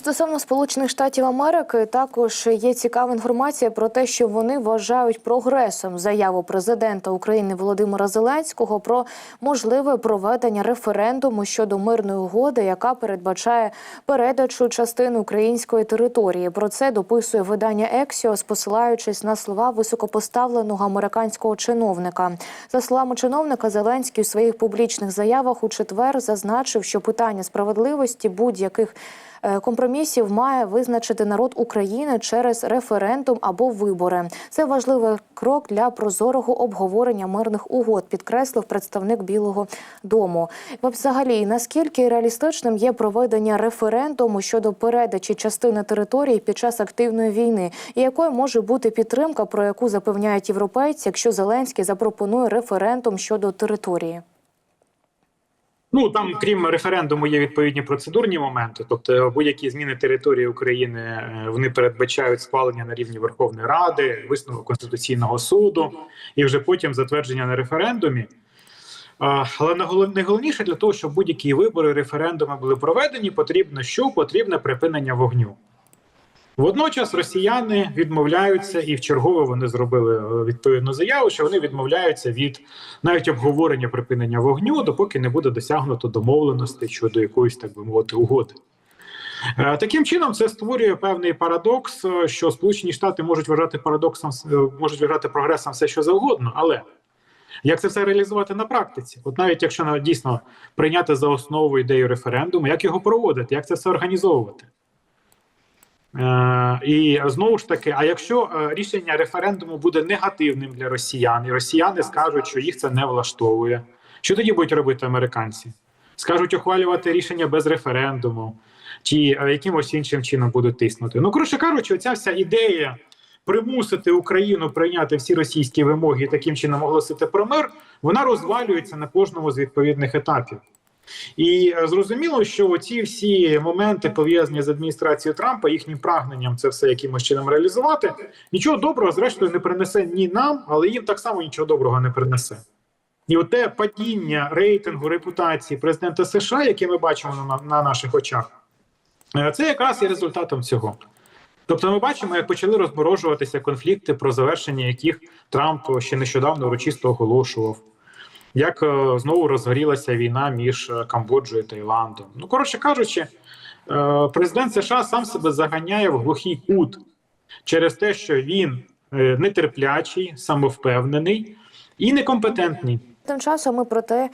стосовно Сполучених Штатів Америки також є цікава інформація про те, що вони вважають прогресом заяву президента України Володимира Зеленського про можливе проведення референдуму щодо мирної угоди, яка передбачає передачу частин української території. Про це дописує видання Ексіос, посилаючись на слова високопоставленого американського чиновника. За словами чиновника, Зеленський у своїх публічних заявах у четвер зазначив, що питання справедливості будь-яких компромісів має визначити народ України через референдум або вибори. Це важливий крок для прозорого обговорення мирних угод, підкреслив представник Білого Дому. Взагалі, наскільки реалістичним є проведення референдуму щодо передачі частини території під час активної війни, і якою може бути підтримка, про яку запевняють європейці, якщо Зеленський запропонує референдум щодо території? Ну там, крім референдуму, є відповідні процедурні моменти. Тобто, будь-які зміни території України е, вони передбачають схвалення на рівні Верховної Ради, висновок Конституційного суду і вже потім затвердження на референдумі. Але найголов- найголовніше для того, щоб будь-які вибори, референдуми були проведені, потрібно що потрібне припинення вогню. Водночас росіяни відмовляються, і в чергове вони зробили е, відповідну заяву, що вони відмовляються від навіть обговорення припинення вогню, допоки не буде досягнуто домовленості щодо якоїсь, так би мовити, угоди. Е, Таким чином, це створює певний парадокс, е, що Сполучені Штати можуть вважати парадоксом, можуть вважати прогресом все, що завгодно, але як це все реалізувати на практиці? От навіть якщо дійсно прийняти за основу ідею референдуму, як його проводити, як це все організовувати? Е, і знову ж таки, а якщо е, рішення референдуму буде негативним для росіян, і росіяни скажуть, що їх це не влаштовує, що тоді будуть робити американці? Скажуть ухвалювати рішення без референдуму, чи е, якимось іншим чином будуть тиснути. Ну, коротше кажучи, оця вся ідея примусити Україну прийняти всі російські вимоги і таким чином оголосити про мир, вона розвалюється на кожному з відповідних етапів. І е, зрозуміло, що ці всі моменти пов'язані з адміністрацією Трампа, їхнім прагненням це все якимось чином реалізувати, нічого доброго, зрештою, не принесе ні нам, але їм так само нічого доброго не принесе. І оте падіння рейтингу репутації президента США, яке ми бачимо на, на наших очах, е, це якраз є результатом цього. Тобто, ми бачимо, як почали розморожуватися конфлікти, про завершення яких Трамп ще нещодавно урочисто оголошував. Як е, знову розгорілася війна між е, Камбоджою та Таїландом. Ну, коротше кажучи, е, президент США сам себе заганяє в глухий кут через те, що він нетерплячий, самовпевнений і некомпетентний. Тим часом ми про те,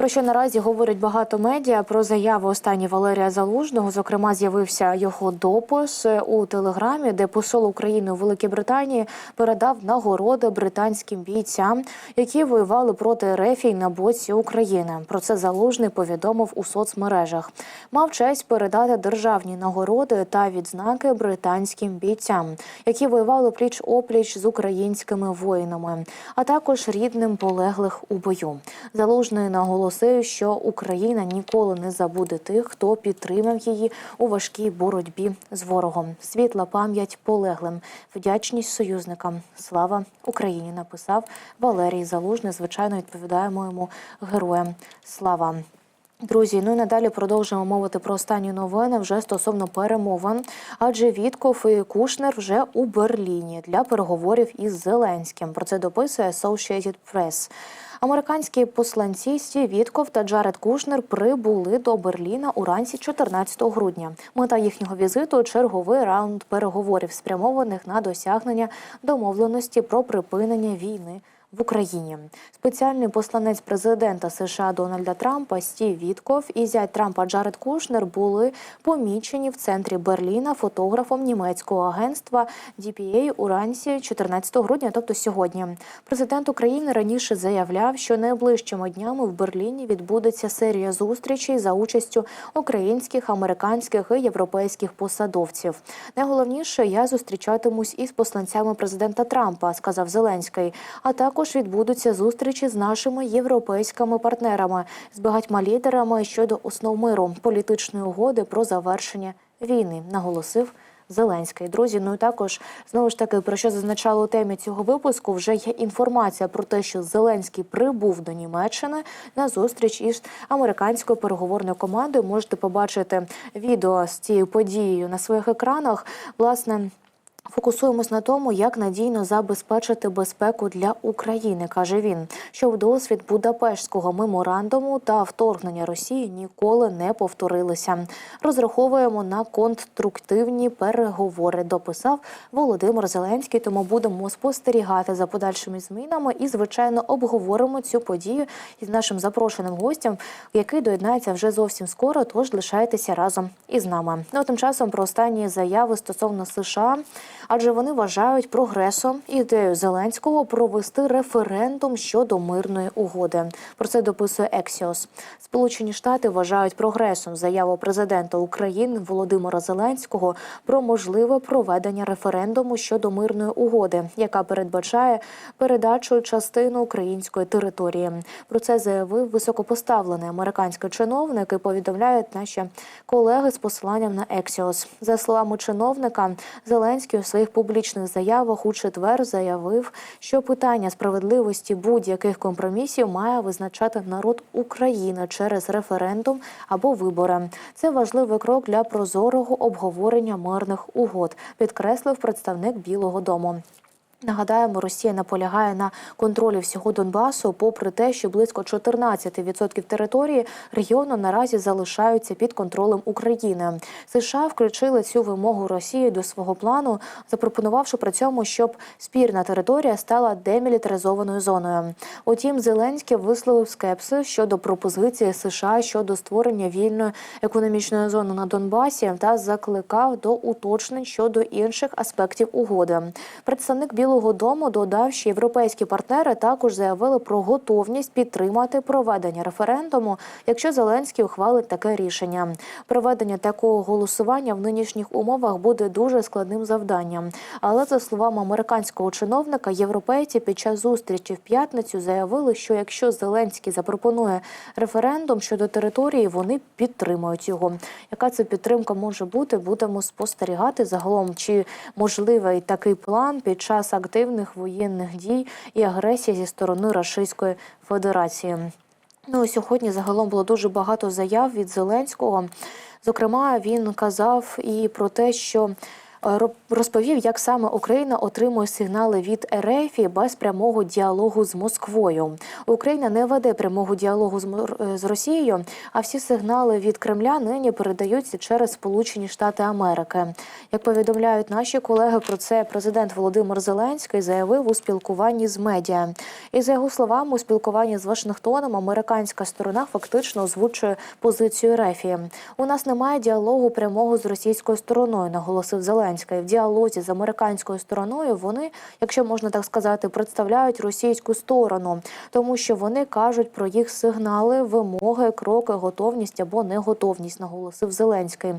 про що наразі говорять багато медіа про заяву останні Валерія Залужного. Зокрема, з'явився його допис у телеграмі, де посол України у Великій Британії передав нагороди британським бійцям, які воювали проти рефій на боці України. Про це залужний повідомив у соцмережах. Мав честь передати державні нагороди та відзнаки британським бійцям, які воювали пліч опліч з українськими воїнами, а також рідним полеглих у бою. Залужний наголосив, що Україна ніколи не забуде тих, хто підтримав її у важкій боротьбі з ворогом. Світла пам'ять полеглим, вдячність союзникам. Слава Україні! Написав Валерій Залужний. Звичайно, відповідаємо йому героям. Слава! Друзі, ну і надалі продовжуємо мовити про останні новини вже стосовно перемовин. Адже Вітков і Кушнер вже у Берліні для переговорів із Зеленським. Про це дописує Associated Press. Американські посланці Стів Вітков та Джаред Кушнер прибули до Берліна уранці 14 грудня. Мета їхнього візиту черговий раунд переговорів, спрямованих на досягнення домовленості про припинення війни. В Україні спеціальний посланець президента США Дональда Трампа Стів Вітков і зять Трампа Джаред Кушнер були помічені в центрі Берліна фотографом німецького агентства DPA уранці 14 грудня, тобто сьогодні. Президент України раніше заявляв, що найближчими днями в Берліні відбудеться серія зустрічей за участю українських, американських і європейських посадовців. Найголовніше я зустрічатимусь із посланцями президента Трампа, сказав Зеленський. А також відбудуться зустрічі з нашими європейськими партнерами, з багатьма лідерами щодо основ миру політичної угоди про завершення війни, наголосив Зеленський. Друзі, ну і також знову ж таки про що зазначали у темі цього випуску. Вже є інформація про те, що Зеленський прибув до Німеччини на зустріч із американською переговорною командою. Можете побачити відео з цією подією на своїх екранах. Власне. Фокусуємось на тому, як надійно забезпечити безпеку для України, каже він, щоб досвід Будапештського меморандуму та вторгнення Росії ніколи не повторилися. Розраховуємо на конструктивні переговори. Дописав Володимир Зеленський. Тому будемо спостерігати за подальшими змінами і, звичайно, обговоримо цю подію із нашим запрошеним гостем, який доєднається вже зовсім скоро. Тож лишайтеся разом із нами. Ну а тим часом про останні заяви стосовно США адже вони вважають прогресом ідею Зеленського провести референдум щодо мирної угоди. Про це дописує Ексіос. Сполучені Штати вважають прогресом заяву президента України Володимира Зеленського про можливе проведення референдуму щодо мирної угоди, яка передбачає передачу частини української території. Про це заявив високопоставлений американський чиновник і повідомляють наші колеги з посиланням на Ексіос. За словами чиновника, Зеленський у своїх публічних заявах у четвер заявив, що питання справедливості будь-яких компромісів має визначати народ України через референдум або вибори. Це важливий крок для прозорого обговорення мирних угод, підкреслив представник Білого Дому. Нагадаємо, Росія наполягає на контролі всього Донбасу, попри те, що близько 14% території регіону наразі залишаються під контролем України. США включили цю вимогу Росії до свого плану, запропонувавши при цьому, щоб спірна територія стала демілітаризованою зоною. Утім, Зеленський висловив скепсис щодо пропозиції США щодо створення вільної економічної зони на Донбасі та закликав до уточнень щодо інших аспектів угоди. Представник Білого Дому додав, що європейські партнери також заявили про готовність підтримати проведення референдуму, якщо Зеленський ухвалить таке рішення. Проведення такого голосування в нинішніх умовах буде дуже складним завданням. Але за словами американського чиновника, європейці під час зустрічі в п'ятницю заявили, що якщо Зеленський запропонує референдум щодо території, вони підтримують його. Яка це підтримка може бути? Будемо спостерігати загалом, чи можливий такий план під час активних воєнних дій і агресії зі сторони Російської Федерації. Ну сьогодні загалом було дуже багато заяв від Зеленського. Зокрема, він казав і про те, що розповів, як саме Україна отримує сигнали від РФ без прямого діалогу з Москвою. Україна не веде прямого діалогу з е, Росією, а всі сигнали від Кремля нині передаються через Сполучені Штати Америки. Як повідомляють наші колеги, про це президент Володимир Зеленський заявив у спілкуванні з медіа. І за його словами, у спілкуванні з Вашингтоном американська сторона фактично озвучує позицію РФ. У нас немає діалогу прямого з російською стороною, наголосив Зеленський. В діалозі з американською стороною вони, якщо можна так сказати, представляють російську сторону, тому що вони кажуть про їх сигнали, вимоги, кроки, готовність або неготовність, наголосив Зеленський.